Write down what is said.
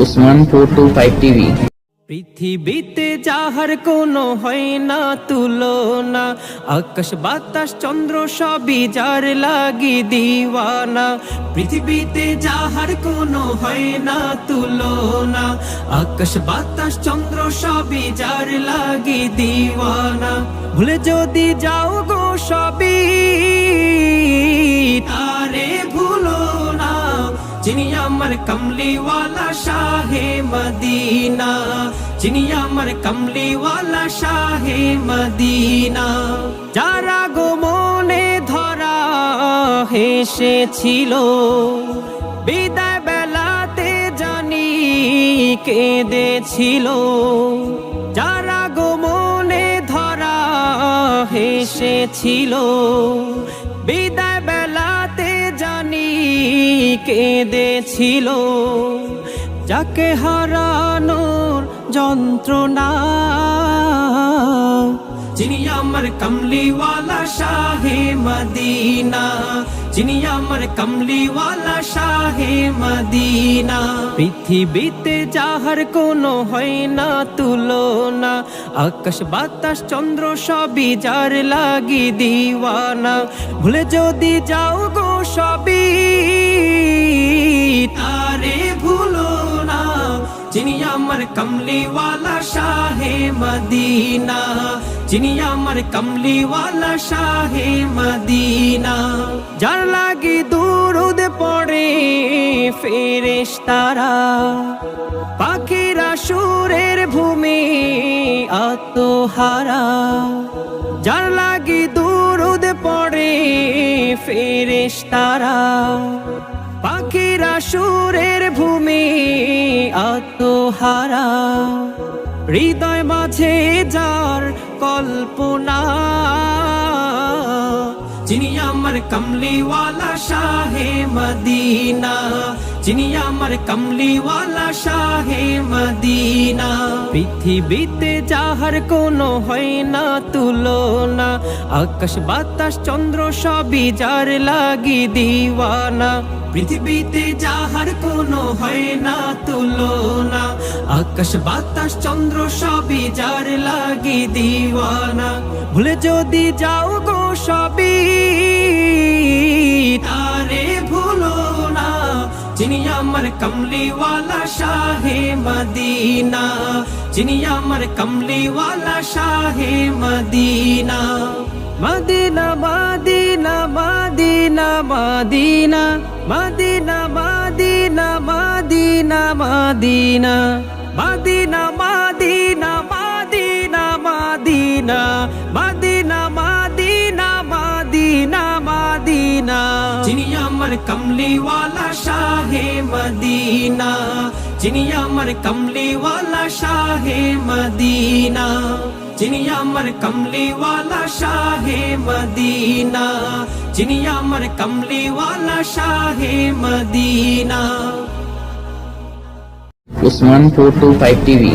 Usman four two five TV পৃথিবীতে যাহার কোনো হয় না, তুলনা। আকাশ, বাতাস, চন্দ্র সবই যার লাগি দিওয়ানা। পৃথিবীতে যাহার কোনো হয় না, তুলনা। আকাশ, বাতাস, চন্দ্র সবই যার লাগি দিওয়ানা। ভুলে যদি যাও গো সবই যিনি আমার কমলিওয়ালা শাহে মদিনা, যিনি আমার কমলিওয়ালা শাহে মদিনা। যারা গো মনে ধরা হেসেছিল, বিদায় বেলাতে জানি কেঁদেছিল। যারা গো মনে ধরা হেসেছিল, বিদায় কেঁদেছিল যাকে হারানোর যন্ত্রণা। যিনি আমার কমলিওয়ালা শাহে মদিনা। যিনি আমার কমলিওয়ালা শাহে মদিনা। পৃথিবীতে যাহার কোনো হয় না তুলনা আকাশ বাতাস চন্দ্র সবই যার লাগি দিওয়ানা। ভুলে যদি যাও গো সবই কমলিওয়ালা শাহে মদিনা যিনি আমার কমলিওয়ালা শাহে মদিনা যার লাগি দুরুদ পড়ে ফেরেশ তারা পাখিরা সুরের ভূমি আত্মহারা যার লাগি দুরুদ পড়ে ফেরেশ তারা পাখিরা সুরের ভূমি আত্মহারা হৃদয় মাঝে যার কল্পনা। যিনি আমার কমলিওয়ালা শাহে মদিনা। যিনি আমার কমলিওয়ালা শাহে মদিনা। পৃথিবীতে যাহার কোনো হয় না তুলনা। আকাশ, বাতাস, চন্দ্র সবই যার লাগি দিওয়ানা। পৃথিবীতে যাহার কোনো হয় না তুলনা। আকাশ, বাতাস, চন্দ্র সবই যার লাগি দিওয়ানা। ভুলে যদি যাও গো সবই, তারে ভুলো না। যিনি আমার কমলিওয়ালা শাহে মদিনা। যিনি আমার কমলিওয়ালা শাহে Medina. Medina Medina Medina Medina. Medina Medina Medina Medina. Medina Medina Medina Medina. Medina Medina Medina Medina. যিনি আমার কমলিওয়ালা শাহে মদিনা। যিনি আমার কমলিওয়ালা শাহে মদিনা। चिनिया मर कमली वाला शाहे मदीना। चिनिया मर कमली वाला Shah Madina. Usman four two five TV.